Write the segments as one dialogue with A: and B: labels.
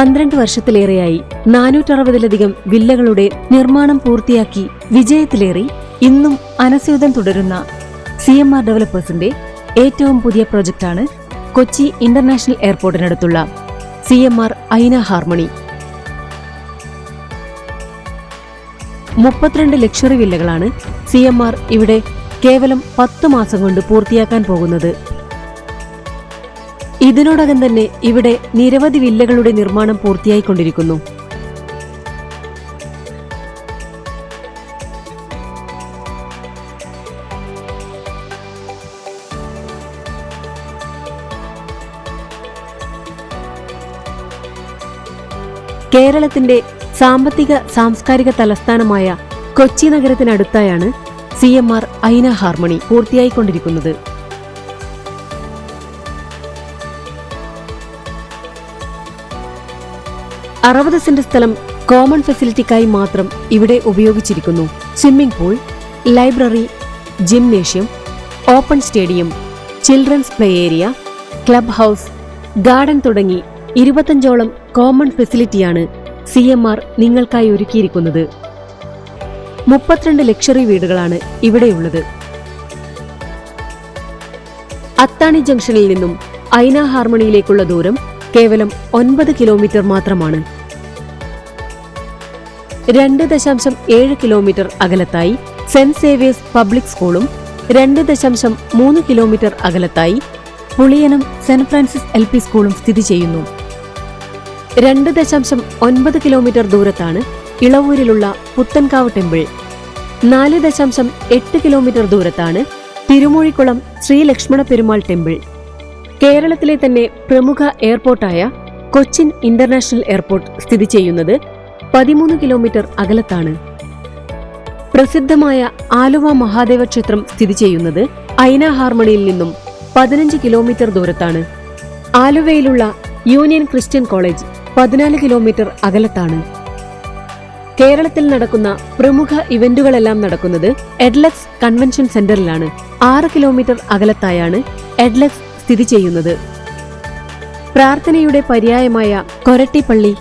A: പന്ത്രണ്ട് വർഷത്തിലേറെയായി നാനൂറ്ററുപതിലധികം വില്ലകളുടെ നിർമ്മാണം പൂർത്തിയാക്കി വിജയത്തിലേറി ഇന്നും അനസ്യൂതം തുടരുന്ന സി എം ആർ ഡെവലപ്പേഴ്സിന്റെ ഏറ്റവും പുതിയ പ്രൊജക്ടാണ് Kochi international എയർപോർട്ടിനടുത്തുള്ള C M R Aina harmony. മുപ്പത്തിരണ്ട് ലക്ഷറി വില്ലകളാണ് സി എം ആർ ഇവിടെ കേവലം പത്ത് മാസം കൊണ്ട് പൂർത്തിയാക്കാൻ പോകുന്നത്. ഇതിനോടകം തന്നെ ഇവിടെ നിരവധി വില്ലകളുടെ നിർമ്മാണം പൂർത്തിയായിക്കൊണ്ടിരിക്കുന്നു. കേരളത്തിന്റെ സാമ്പത്തിക സാംസ്കാരിക തലസ്ഥാനമായ കൊച്ചി നഗരത്തിനടുത്തായാണ് സി എം ആർ ഐന ഹാർമണി പൂർത്തിയായിക്കൊണ്ടിരിക്കുന്നത്. അറുപത് സെന്റ് സ്ഥലം കോമൺ ഫെസിലിറ്റിക്കായി മാത്രം ഇവിടെ ഉപയോഗിച്ചിരിക്കുന്നു. Swimming pool library gymnasium open stadium children's play area club house garden തുടങ്ങി ഇരുപത്തഞ്ചോളം കോമൺ ഫെസിലിറ്റിയാണ് സി എം ആർ നിങ്ങൾക്കായി ഒരുക്കിയിരിക്കുന്നത്. മുപ്പത്തിരണ്ട് ലക്ഷറി വീടുകളാണ് ഇവിടെയുള്ളത് അത്താണി ജംഗ്ഷനിൽ നിന്നും ഐന ഹാർമണിയിലേക്കുള്ള ദൂരം കേവലം ഒൻപത് കിലോമീറ്റർ മാത്രമാണ്. രണ്ട് ദശാംശം ഏഴ് കിലോമീറ്റർ അകലത്തായി സെന്റ് സേവിയേഴ്സ് പബ്ലിക് സ്കൂളും രണ്ട് ദശാംശം മൂന്ന് kilometre അകലത്തായി Puliyanam saint Francis L P സ്കൂളും സ്ഥിതി ചെയ്യുന്നു. രണ്ട് ദശാംശം ഒൻപത് കിലോമീറ്റർ ദൂരത്താണ് ഇളവൂരിലുള്ള പുത്തൻകാവ് ടെമ്പിൾ. നാല് ദശാംശം എട്ട് കിലോമീറ്റർ ദൂരത്താണ് തിരുമൂഴിക്കുളം ശ്രീ ലക്ഷ്മണ പെരുമാൾ ടെമ്പിൾ. കേരളത്തിലെ തന്നെ പ്രമുഖ എയർപോർട്ടായ കൊച്ചിൻ ഇന്റർനാഷണൽ എയർപോർട്ട് സ്ഥിതി ചെയ്യുന്നത് പതിമൂന്ന് കിലോമീറ്റർ അകലത്താണ്. പ്രസിദ്ധമായ ആലുവ മഹാദേവ ക്ഷേത്രം സ്ഥിതി ചെയ്യുന്നത് ഐന ഹാർമണിയിൽ നിന്നും പതിനഞ്ച് കിലോമീറ്റർ ദൂരത്താണ്. ആലുവയിലുള്ള യൂണിയൻ ക്രിസ്ത്യൻ കോളേജ് പതിനാല് കിലോമീറ്റർ അകലത്താണ്. കേരളത്തിൽ നടക്കുന്ന പ്രമുഖ ഇവന്റുകളെല്ലാം നടക്കുന്നത് എഡ്ലക്സ് കൺവെൻഷൻ സെന്ററിലാണ്. ആറ് കിലോമീറ്റർ അകലത്തായാണ് എഡ്ലക്സ് സ്ഥിതി ചെയ്യുന്നത്. പ്രാർത്ഥനയുടെ പര്യായമായ കൊരട്ടിപ്പള്ളി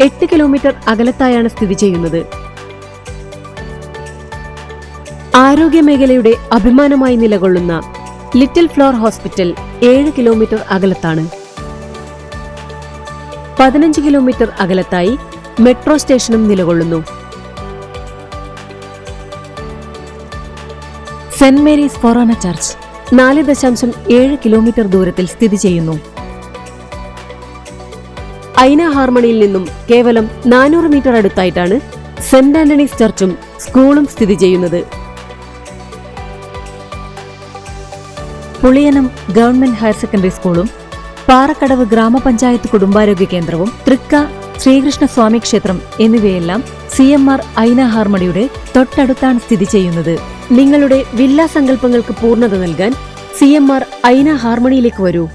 A: എട്ട് കിലോമീറ്റർ അകലത്തായാണ് സ്ഥിതി ചെയ്യുന്നത്. ആരോഗ്യമേഖലയുടെ അഭിമാനമായി നിലകൊള്ളുന്ന ലിറ്റിൽ ഫ്ലോർ ഹോസ്പിറ്റൽ ഏഴ് കിലോമീറ്റർ അകലത്താണ്. പതിനഞ്ച് കിലോമീറ്റർ അകലത്തായി മെട്രോ സ്റ്റേഷനും നിലകൊള്ളുന്നു. സെന്റ് മേരീസ് ഫൊറോന ചർച്ച് നാല് ദശാംശം ഏഴ് കിലോമീറ്റർ ദൂരത്തിൽ സ്ഥിതി ചെയ്യുന്നു. ഐന ഹാർമണിയിൽ നിന്നും കേവലം നാനൂറ് മീറ്റർ അടുത്തായിട്ടാണ് സെന്റ് ആന്റണീസ് ചർച്ചും സ്കൂളും സ്ഥിതി ചെയ്യുന്നത്. പുളിയനം ഗവൺമെന്റ് ഹയർ സെക്കൻഡറി സ്കൂളും പാറക്കടവ് ഗ്രാമപഞ്ചായത്ത് കുടുംബാരോഗ്യ കേന്ദ്രവും തൃക്ക ശ്രീകൃഷ്ണ സ്വാമി ക്ഷേത്രം എന്നിവയെല്ലാം സി എം ആർ ഐന ഹാർമണിയുടെ തൊട്ടടുത്താണ് സ്ഥിതി ചെയ്യുന്നത്. നിങ്ങളുടെ വില്ലാ സങ്കല്പങ്ങൾക്ക് പൂർണത നൽകാൻ സി എം ആർ ഐന ഹാർമണിയിലേക്ക് വരൂ.